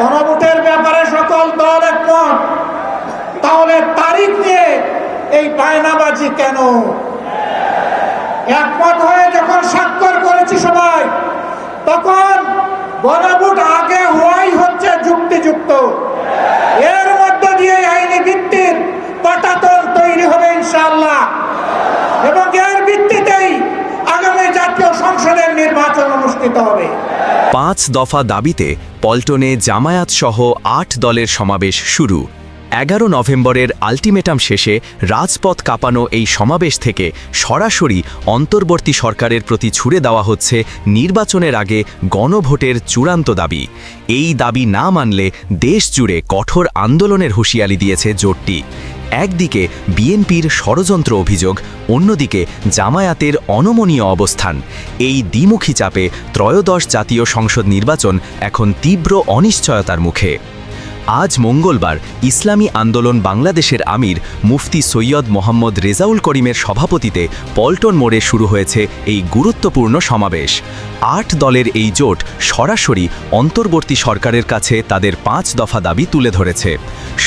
গণভোটের ব্যাপারে সকল দল একমত। তাহলে তারিখ নিয়ে এই বায়নাবাজি কেন? একমত হয়ে যখন স্বাক্ষর করেছি সবাই, তখন গণভোট আগে হওয়াই হচ্ছে যুক্তিযুক্ত। এর মধ্য দিয়ে আইনি ভিত্তির পটাতন তৈরি হবে ইনশাআল্লাহ। এবং এর ভিত্তিতেই আগামী জাতীয় সংসদের নির্বাচন অনুষ্ঠিত হবে। পাঁচ দফা দাবিতে পল্টনে জামায়াত সহ আট দলের সমাবেশ শুরু। এগারো নভেম্বরের আলটিমেটাম শেষে রাজপথ কাঁপানো এই সমাবেশ থেকে সরাসরি অন্তর্বর্তী সরকারের প্রতি ছুড়ে দেওয়া হচ্ছে নির্বাচনের আগে গণভোটের চূড়ান্ত দাবি। এই দাবি না মানলে দেশ জুড়ে কঠোর আন্দোলনের হুঁশিয়ারি দিয়েছে জোটটি। একদিকে বিএনপির ষড়যন্ত্র অভিযোগ, অন্যদিকে জামায়াতের অনমনীয় অবস্থান। এই দ্বিমুখী চাপে ত্রয়োদশ জাতীয় সংসদ নির্বাচন এখন তীব্র অনিশ্চয়তার মুখে। আজ মঙ্গলবার ইসলামী আন্দোলন বাংলাদেশের আমির মুফতি সৈয়দ মোহাম্মদ রেজাউল করিমের সভাপতিতে পল্টন মোড়ে শুরু হয়েছে এই গুরুত্বপূর্ণ সমাবেশ। আট দলের এই জোট সরাসরি অন্তর্বর্তী সরকারের কাছে তাদের পাঁচ দফা দাবি তুলে ধরেছে।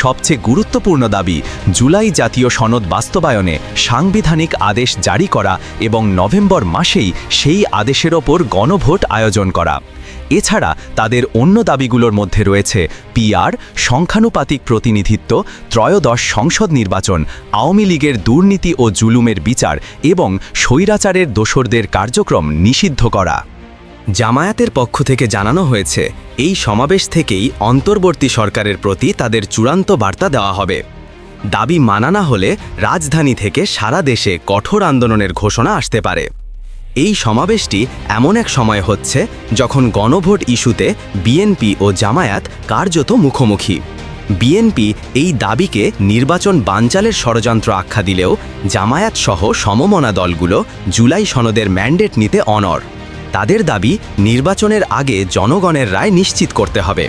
সবচেয়ে গুরুত্বপূর্ণ দাবি, জুলাই জাতীয় সনদ বাস্তবায়নে সাংবিধানিক আদেশ জারি করা এবং নভেম্বর মাসেই সেই আদেশের ওপর গণভোট আয়োজন করা। এছাড়া তাদের অন্য দাবিগুলোর মধ্যে রয়েছে পিআর, সংখ্যানুপাতিক প্রতিনিধিত্ব, ত্রয়োদশ সংসদ নির্বাচন, আওয়ামী লীগের দুর্নীতি ও জুলুমের বিচার এবং স্বৈরাচারের দোসরদের কার্যক্রম নিষিদ্ধ করা। জামায়াতের পক্ষ থেকে জানানো হয়েছে, এই সমাবেশ থেকেই অন্তর্বর্তী সরকারের প্রতি তাদের চূড়ান্ত বার্তা দেওয়া হবে। দাবি মানা না হলে রাজধানী থেকে সারা দেশে কঠোর আন্দোলনের ঘোষণা আসতে পারে। এই সমাবেশটি এমন এক সময় হচ্ছে যখন গণভোট ইস্যুতে বিএনপি ও জামায়াত কার্যত মুখোমুখি। বিএনপি এই দাবিকে নির্বাচন বানচালের ষড়যন্ত্র আখ্যা দিলেও জামায়াত সহ সমমনা দলগুলো জুলাই সনদের ম্যান্ডেট নিতে অনর তাদের দাবি নির্বাচনের আগে জনগণের রায় নিশ্চিত করতে হবে।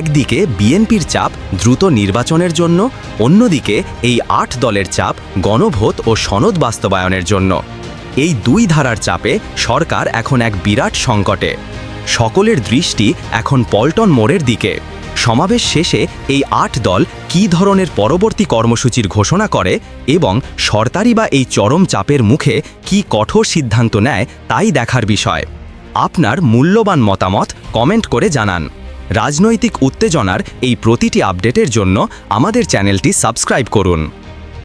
একদিকে বিএনপির চাপ দ্রুত নির্বাচনের জন্য, অন্যদিকে এই আট দলের চাপ গণভোট ও সনদ বাস্তবায়নের জন্য। এই দুই ধারার চাপে সরকার এখন এক বিরাট সংকটে। সকলের দৃষ্টি এখন পল্টন মোড়ের দিকে। সমাবেশ শেষে এই আট দল কী ধরনের পরবর্তী কর্মসূচির ঘোষণা করে এবং সরকারি বা এই চরম চাপের মুখে কি কঠোর সিদ্ধান্ত নেয় তাই দেখার বিষয়। আপনার মূল্যবান মতামত কমেন্ট করে জানান। রাজনৈতিক উত্তেজনার এই প্রতিটি আপডেটের জন্য আমাদের চ্যানেলটি সাবস্ক্রাইব করুন।